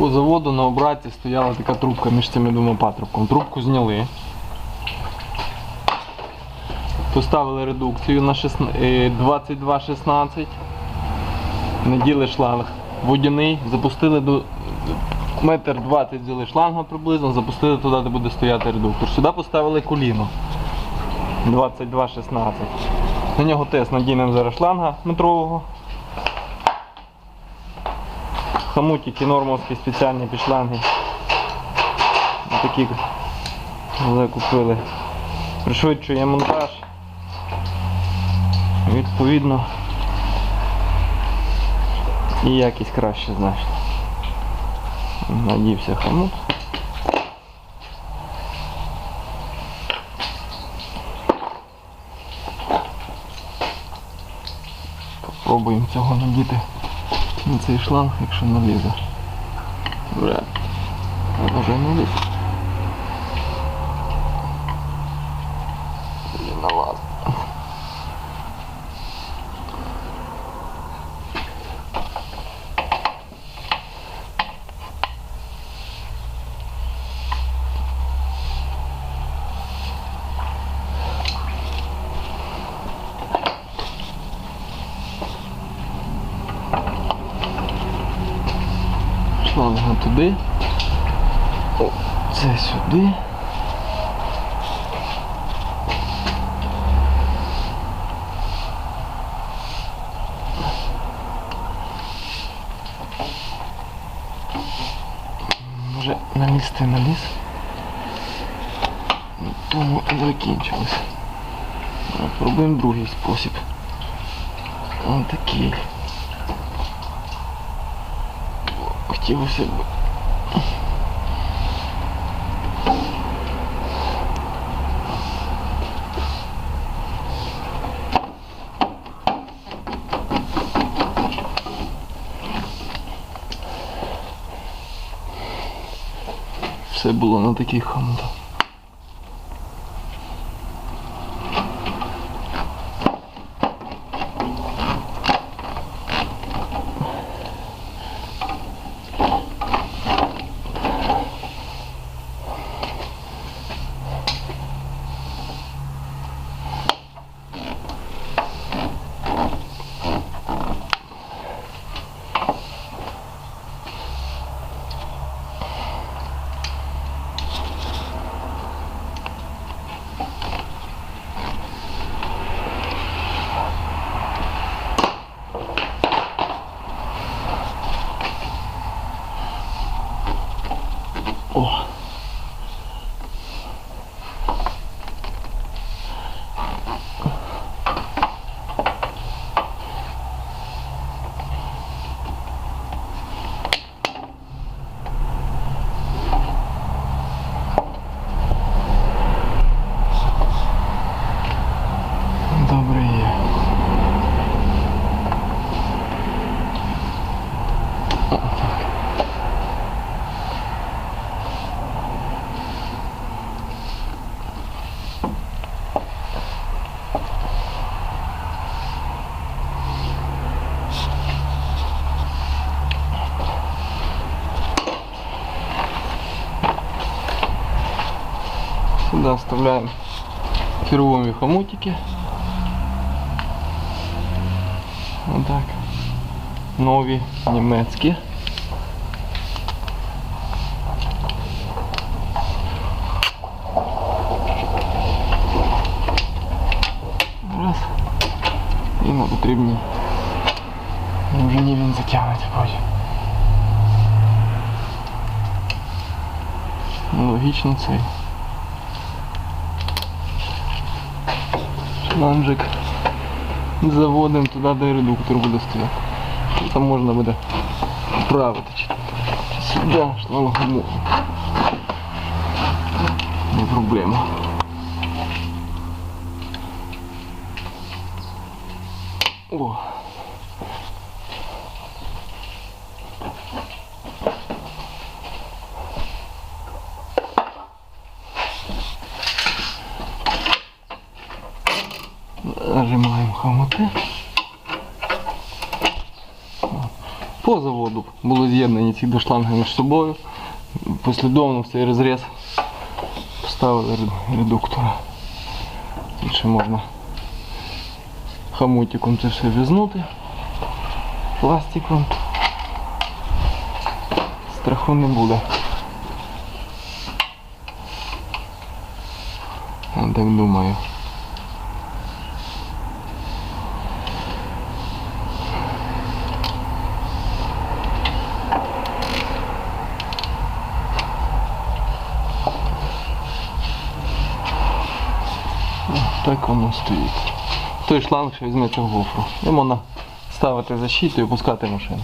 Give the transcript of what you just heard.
По заводу на обратці стояла така трубка між цими двома патрубком. Трубку зняли. Поставили редукцію на 16 е, 22-16. Наділи шланг водяний, запустили до метр 20 взяли шланга приблизно, запустили туди, де буде стояти редуктор. Сюди поставили коліно 22-16. На нього теж надінемо зараз шланга метрового. Хамутики нормовські спеціальні підшланги. Такі вже купили. Пришвидшує монтаж. Відповідно. І якість краще значно. Надівся хамут. Попробуємо цього надіти на цей шланг, якщо налізе. Вже Може Шланга туди. О, це сюди. Може налізти наліз. На Тому і закінчилось. Пробуємо другий спосіб. Ось такий. Хотілося б. Все було на таких хомутах. Сюда вставляем первые хомутики. Вот так. Нові німецькі. Раз. І на потрібні. Вже ні він затягнути потім. Логічно цей. Шланжик заводимо туди, де редуктор буде стояти. І Там можна буде вправити. сюди шлангу. Не проблема. О. Нажимаємо хомути. по заводу були з'єднані ці два шланги між собою. Послідовно в цей розріз поставили редуктора. Тут ще можна хамутиком це все візнути, пластиком. Страху не буде. Я так думаю. Так воно стоїть. Той шланг що візьметься в гофру. І можна ставити защиту і пускати машину.